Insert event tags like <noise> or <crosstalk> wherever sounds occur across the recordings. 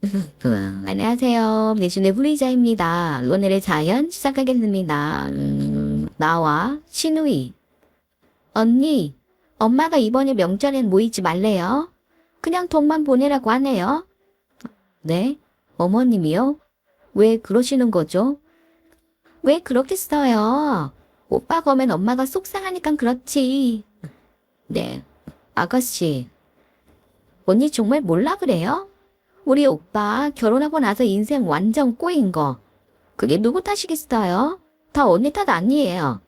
<laughs> 음, 안녕하세요. 내신의 후리자입니다. 오늘의 자연 시작하겠습니다. 음, 나와 신우이. 언니, 엄마가 이번에 명절엔 모이지 말래요. 그냥 돈만 보내라고 하네요. 네? 어머님이요? 왜 그러시는 거죠? 왜 그렇겠어요? 오빠가 오면 엄마가 속상하니까 그렇지. 네, 아가씨. 언니 정말 몰라 그래요? 우리 오빠 결혼하고 나서 인생 완전 꼬인 거. 그게 누구 탓이겠어요? 다 언니 탓 아니에요.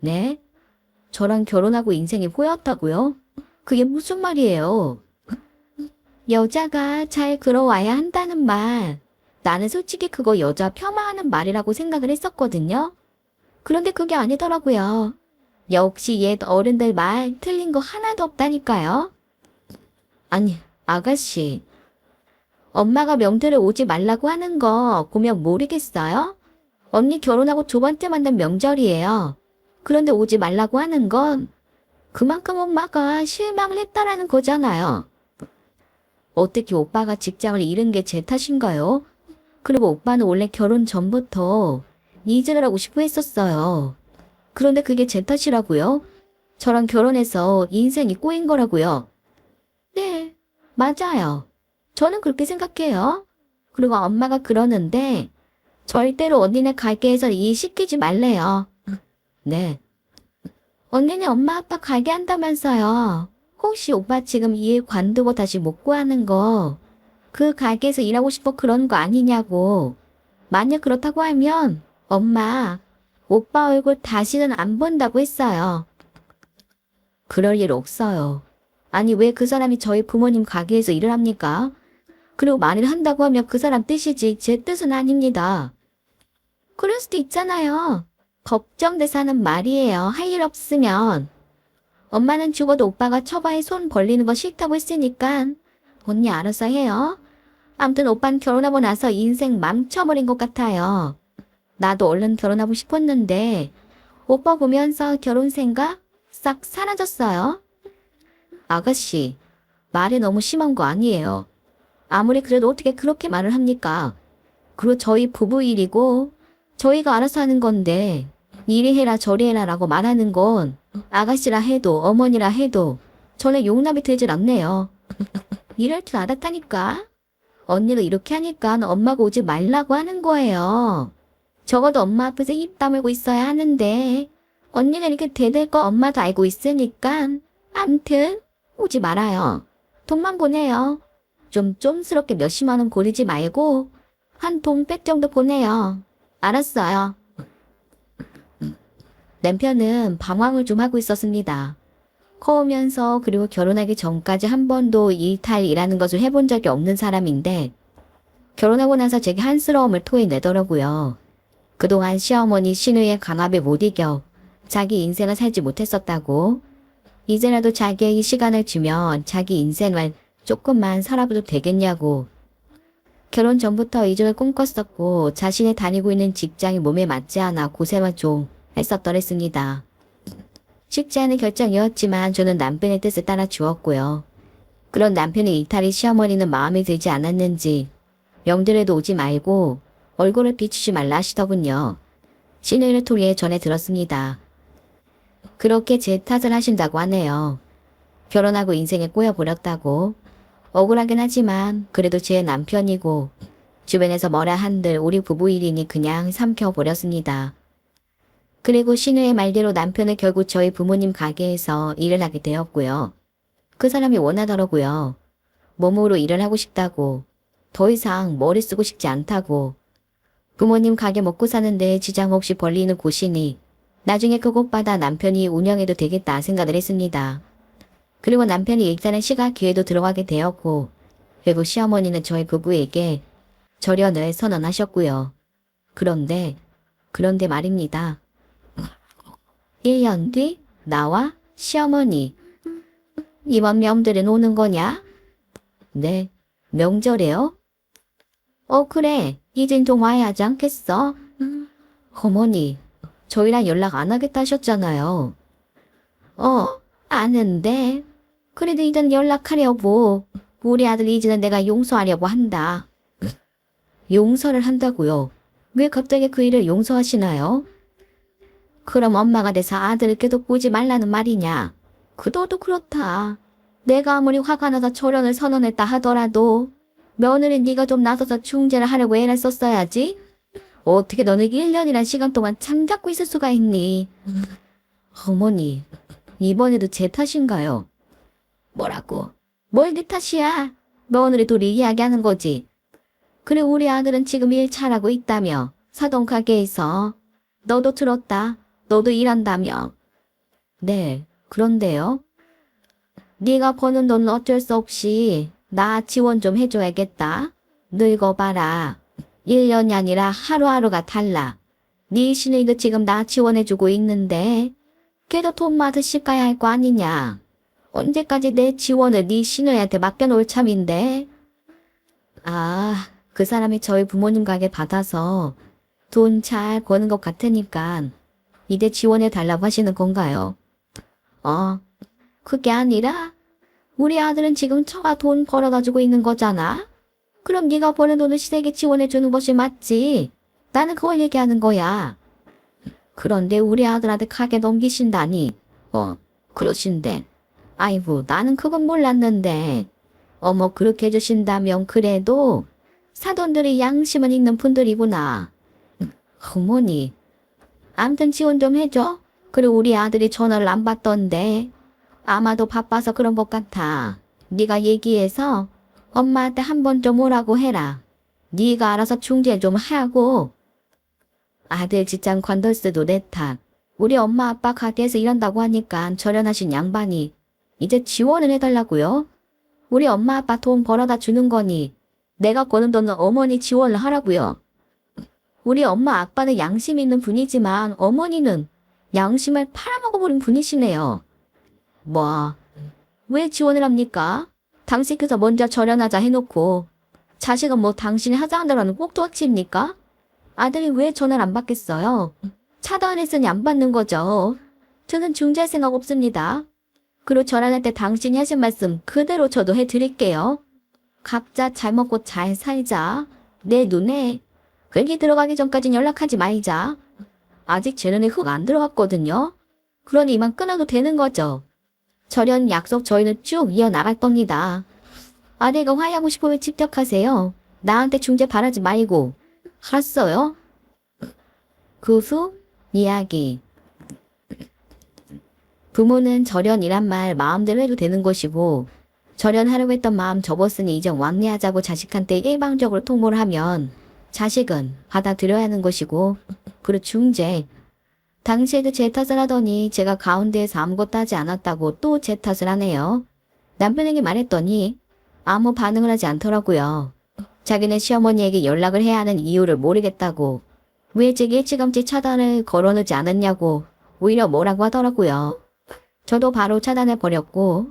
네? 저랑 결혼하고 인생이 꼬였다고요? 그게 무슨 말이에요? 여자가 잘 그러와야 한다는 말. 나는 솔직히 그거 여자 폄하하는 말이라고 생각을 했었거든요. 그런데 그게 아니더라고요. 역시 옛 어른들 말 틀린 거 하나도 없다니까요. 아니, 아가씨. 엄마가 명절에 오지 말라고 하는 거 보면 모르겠어요? 언니 결혼하고 두 번째 만난 명절이에요. 그런데 오지 말라고 하는 건 그만큼 엄마가 실망을 했다라는 거잖아요. 어떻게 오빠가 직장을 잃은 게 제 탓인가요? 그리고 오빠는 원래 결혼 전부터 이직을 하고 싶어 했었어요. 그런데 그게 제 탓이라고요? 저랑 결혼해서 인생이 꼬인 거라고요. 네, 맞아요. 저는 그렇게 생각해요. 그리고 엄마가 그러는데 절대로 언니네 갈게 해서 일 시키지 말래요. 네. 언니는 엄마 아빠 가게 한다면서요. 혹시 오빠 지금 일 관두고 다시 못 구하는 거 그 가게에서 일하고 싶어 그런 거 아니냐고. 만약 그렇다고 하면 엄마 오빠 얼굴 다시는 안 본다고 했어요. 그럴 일 없어요. 아니 왜 그 사람이 저희 부모님 가게에서 일을 합니까? 그리고 말을 한다고 하면 그 사람 뜻이지 제 뜻은 아닙니다. 그럴 수도 있잖아요. 걱정돼서 하는 말이에요. 할 일 없으면. 엄마는 죽어도 오빠가 처바에 손 벌리는 거 싫다고 했으니까 언니 알아서 해요. 암튼 오빠는 결혼하고 나서 인생 망쳐버린 것 같아요. 나도 얼른 결혼하고 싶었는데 오빠 보면서 결혼 생각 싹 사라졌어요. 아가씨, 말이 너무 심한 거 아니에요. 아무리 그래도 어떻게 그렇게 말을 합니까? 그리고 저희 부부 일이고 저희가 알아서 하는 건데 이리 해라 저리 해라 라고 말하는 건 아가씨라 해도 어머니라 해도 저는 용납이 되질 않네요. 이럴 줄 알았다니까. 언니가 이렇게 하니까 엄마가 오지 말라고 하는 거예요. 적어도 엄마 앞에서 입 다물고 있어야 하는데 언니가 이렇게 대들 거 엄마도 알고 있으니까 암튼 오지 말아요. 돈만 보내요. 좀 쫌스럽게 몇십만 원 고르지 말고 한 동백 정도 보내요. 알았어요. 남편은 방황을 좀 하고 있었습니다. 커오면서 그리고 결혼하기 전까지 한 번도 일탈이라는 것을 해본 적이 없는 사람인데 결혼하고 나서 제게 한스러움을 토해내더라고요. 그동안 시어머니 신우의 강압에 못 이겨 자기 인생을 살지 못했었다고 이제라도 자기에게 시간을 주면 자기 인생을 조금만 살아봐도 되겠냐고. 결혼 전부터 이직을 꿈꿨었고 자신이 다니고 있는 직장이 몸에 맞지 않아 고생을 좀 했었더랬습니다. 쉽지 않은 결정이었지만 저는 남편의 뜻을 따라 주었고요. 그런 남편의 이탈이 시어머니는 마음에 들지 않았는지 명절에도 오지 말고 얼굴을 비추지 말라 하시더군요. 신우를 통해 전해 들었습니다. 그렇게 제 탓을 하신다고 하네요. 결혼하고 인생에 꼬여버렸다고. 억울하긴 하지만 그래도 제 남편이고 주변에서 뭐라 한들 우리 부부 일이니 그냥 삼켜버렸습니다. 그리고 신우의 말대로 남편은 결국 저희 부모님 가게에서 일을 하게 되었고요. 그 사람이 원하더라고요. 몸으로 일을 하고 싶다고. 더 이상 머리 쓰고 싶지 않다고. 부모님 가게 먹고 사는데 지장 없이 벌리는 곳이니 나중에 그곳 받아 남편이 운영해도 되겠다 생각을 했습니다. 그리고 남편이 일단은 시가 기회도 들어가게 되었고 그리고 시어머니는 저희 부부에게 절연을 선언하셨고요. 그런데 그런데 말입니다. 1년 뒤 나와 시어머니 이번 명절에 노는 거냐? 네, 명절에요? 어 그래, 이젠 좀 와야 하지 않겠어? 어머니, 저희랑 연락 안 하겠다 하셨잖아요. 어, 아는데 그래도 이젠 연락하려고 우리 아들 이즈는 내가 용서하려고 한다. 용서를 한다고요? 왜 갑자기 그 일을 용서하시나요? 그럼 엄마가 돼서 아들을 계속 보지 말라는 말이냐? 그도도 그렇다. 내가 아무리 화가 나서 초련을 선언했다 하더라도 며느리 네가 좀 나서서 중재를 하려고 애를 썼어야지. 어떻게 너는 1년이란 시간 동안 잠자고 있을 수가 있니? 어머니, 이번에도 제 탓인가요? 뭐라고? 뭘내 탓이야? 며느리 둘이 이야기하는 거지. 그래 우리 아들은 지금 일 잘하고 있다며 사돈 가게에서 너도 들었다. 너도 일한다며. 네, 그런데요. 네가 버는 돈은 어쩔 수 없이 나 지원 좀 해줘야겠다. 늙어봐라. 1년이 아니라 하루하루가 달라. 네 신우이도 지금 나 지원해주고 있는데 걔도 돈 받으실 가야 할 거 아니냐. 언제까지 내 지원을 네 신우이한테 맡겨놓을 참인데. 아, 그 사람이 저희 부모님 가게 받아서 돈 잘 버는 것 같으니까 이제 지원해 달라고 하시는 건가요? 어, 그게 아니라 우리 아들은 지금 처가 돈 벌어가지고 있는 거잖아. 그럼 네가 버는 돈을 시댁에 지원해 주는 것이 맞지. 나는 그걸 얘기하는 거야. 그런데 우리 아들한테 가게 넘기신다니. 어, 그러신데. 아이고, 나는 그건 몰랐는데. 어머, 그렇게 해주신다면 그래도 사돈들이 양심은 있는 분들이구나. 어머니, 암튼 지원 좀 해줘. 그리고 우리 아들이 전화를 안 받던데 아마도 바빠서 그런 것 같아. 네가 얘기해서 엄마한테 한 번 좀 오라고 해라. 네가 알아서 중재 좀 하고. 아들 직장 관뒀어도 내 탓. 우리 엄마 아빠 가게에서 일한다고 하니까 절연하신 양반이 이제 지원을 해달라고요? 우리 엄마 아빠 돈 벌어다 주는 거니 내가 거는 돈은 어머니 지원을 하라고요. 우리 엄마 아빠는 양심 있는 분이지만 어머니는 양심을 팔아먹어버린 분이시네요. 뭐, 왜 지원을 합니까? 당신께서 먼저 절연하자 해놓고 자식은 뭐 당신이 하자는 대로는 꼭 도와칩니까? 아들이 왜 전화를 안 받겠어요? 차단했으니 안 받는 거죠. 저는 중재할 생각 없습니다. 그리고 절연할 때 당신이 하신 말씀 그대로 저도 해드릴게요. 각자 잘 먹고 잘 살자. 내 눈에 흙이 들어가기 전까진 연락하지 말자. 아직 제 눈에 흙 안 들어갔거든요. 그러니 이만 끊어도 되는 거죠. 절연 약속 저희는 쭉 이어나갈 겁니다. 아내가 화해하고 싶으면 직접 하세요. 나한테 중재 바라지 말고. 알았어요? 그 후 이야기. 부모는 절연이란 말 마음대로 해도 되는 것이고 절연하려고 했던 마음 접었으니 이제 왕래하자고 자식한테 일방적으로 통보를 하면 자식은 받아들여야 하는 것이고 그리고 중재 당시에도 제 탓을 하더니 제가 가운데에서 아무것도 하지 않았다고 또 제 탓을 하네요. 남편에게 말했더니 아무 반응을 하지 않더라고요. 자기는 시어머니에게 연락을 해야 하는 이유를 모르겠다고 왜 제게 일찌감치 차단을 걸어놓지 않았냐고 오히려 뭐라고 하더라고요. 저도 바로 차단해 버렸고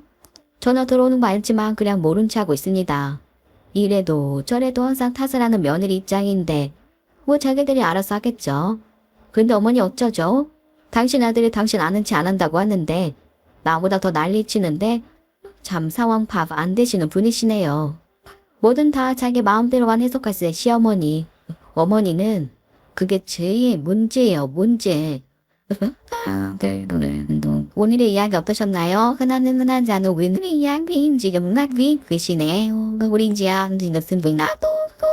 전화 들어오는 거 알지만 그냥 모른 체 하고 있습니다. 이래도 저래도 항상 탓을 하는 며느리 입장인데 뭐 자기들이 알아서 하겠죠. 근데 어머니 어쩌죠? 당신 아들이 당신 아는 체 안 한다고 하는데 나보다 더 난리치는데 참 상황 파악 안 되시는 분이시네요. 뭐든 다 자기 마음대로만 때 시어머니, 어머니는 그게 제일 문제예요, 문제. 오늘의 이야기 어떠셨나요? 흔한 흔하지 않은 오늘의 이야기 지금 낙비 계시네요. 우리 이제 이것은 나도 또